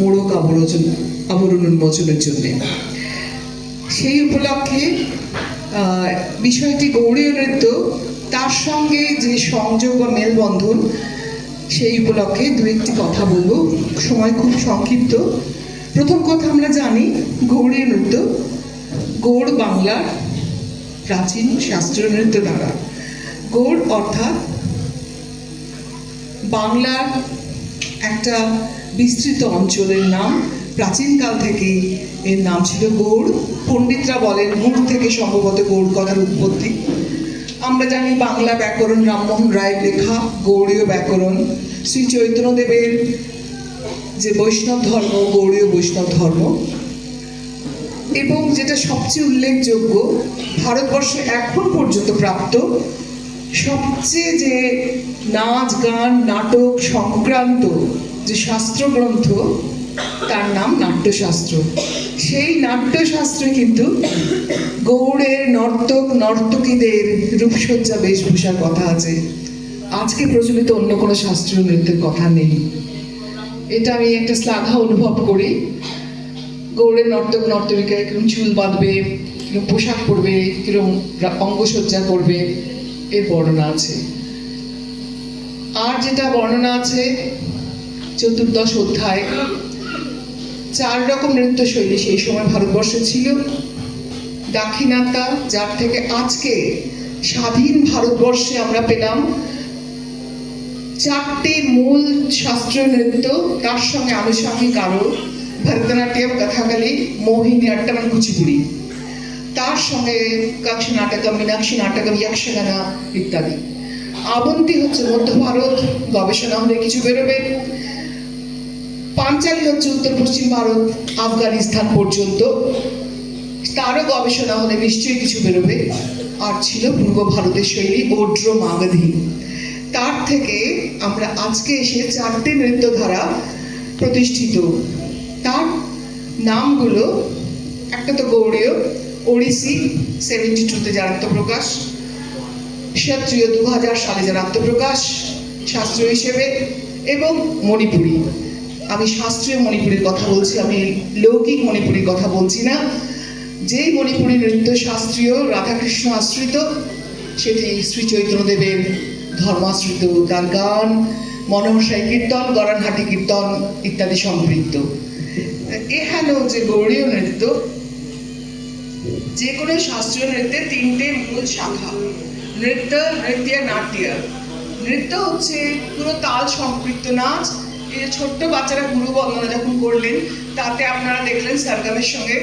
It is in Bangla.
মোড়ক আবরণ আবরণ উন্মোচনের জন্যে। সেই উপলক্ষে বিষয়টি গৌরীয় নৃত্য, তার সঙ্গে যে সংযোগ বা মেলবন্ধন, সেই উপলক্ষে দু একটি কথা বলব। সময় খুব সংক্ষিপ্ত। প্রথম কথা আমরা জানি গৌরীয় নৃত্য, গৌড় বাংলার প্রাচীন শাস্ত্রীয় নৃত্য দ্বারা। গৌড় অর্থাৎ বাংলার একটা বিস্তৃত অঞ্চলের নাম। প্রাচীনকাল থেকেই এর নাম ছিল গৌড়। পণ্ডিতরা বলেন গুড় থেকে সম্ভবত গৌড় কথার উৎপত্তি। আমরা জানি বাংলা ব্যাকরণ রামমোহন রায়ের লেখা, গৌড়ীয় ব্যাকরণ। শ্রী চৈতন্যদেবের যে বৈষ্ণব ধর্ম, গৌড়ীয় বৈষ্ণব ধর্ম। এবং যেটা সবচেয়ে উল্লেখযোগ্য, ভারতবর্ষে এখন পর্যন্ত প্রাপ্ত সবচেয়ে যে নাচ, গান, নাটক সংক্রান্ত যে শাস্ত্রগ্রন্থ, তার নাম নাট্যশাস্ত্র। সেই নাট্যশাস্ত্রে কিন্তু গৌড়ের, নর্তক, নর্তকীদের রূপসজ্জা বেশভূষার কথা আছে। আজকে প্রচলিত অন্য কোনো শাস্ত্রীয় নৃত্যের কথা নেই। এটা আমি একটা শ্লাঘা অনুভব করি। গৌড়ের নর্তক নর্তকিকা কিরম চুল বাঁধবে, কিরম পোশাক পরবে, কিরম অঙ্গসজ্জা করবে। এর বর্ণনা আছে। আর যেটা বর্ণনা আছে, চতুর্দশ অধ্যায়, চার রকম নৃত্যশৈলী সেই সময় ভারতবর্ষে ছিল। দাক্ষিণাত্যা, যার থেকে আজকে স্বাধীন ভারতবর্ষে আমরা পেলাম। চারটে মূল শাস্ত্রীয় নৃত্য, তার সঙ্গে আনুষঙ্গিক আরও ভরতনাট্যম, কথাকালি, মোহিনী আট্টম কুচিপুড়ি। তার সঙ্গে কাক্ষ নাটকম, মীনাক্ষী নাটকম যক্ষগানা ইত্যাদি। আবন্তি হচ্ছে মধ্য ভারত, গবেষণা হলে কিছু বেরোবে। পাঞ্চালি হচ্ছে উত্তর পশ্চিম ভারত, আফগানিস্তান পর্যন্ত। তারও গবেষণা হলে নিশ্চয়ই কিছু বেরোবে। আর ছিল পূর্ব ভারতের শৈলী ওড্র মাগধী। তার থেকে আমরা আজকে এসে চারটে নৃত্যধারা প্রতিষ্ঠিত। তার নামগুলো, একটা তো গৌড়ীয় ওড়িশি সেভেন্টি টুতে যার আত্মপ্রকাশ ক্ষত্রিয় দু হাজার সালে যার আত্মপ্রকাশ, শাস্ত্রীয় হিসেবে, এবং মণিপুরী। আমি শাস্ত্রীয় মণিপুরীর কথা বলছি, আমি লৌকিক মণিপুরীর কথা বলছি না। যেই মণিপুরী নৃত্য শাস্ত্রীয়, রাধাকৃষ্ণ আশ্রিত, সেটি শ্রী চৈতন্যদেবের ধর্মাশ্রিত তার গান মনোহরসাই কীর্তন, গরানহাটি কীর্তন ইত্যাদি সম্পৃক্ত। এখানেও যে গৌড়ীয় নৃত্য যে কোনো শাস্ত্রীয় নৃত্যের তিনটে মূল শাখা। নৃত্য নৃত্য নাট্য নৃত্য হচ্ছে পুরো তাল সম্পৃক্ত নাচ। এই যে ছোট্ট বাচ্চারা গুরু বন্দনা যখন করলেন, তাতে আপনারা দেখলেন সরগমের সঙ্গে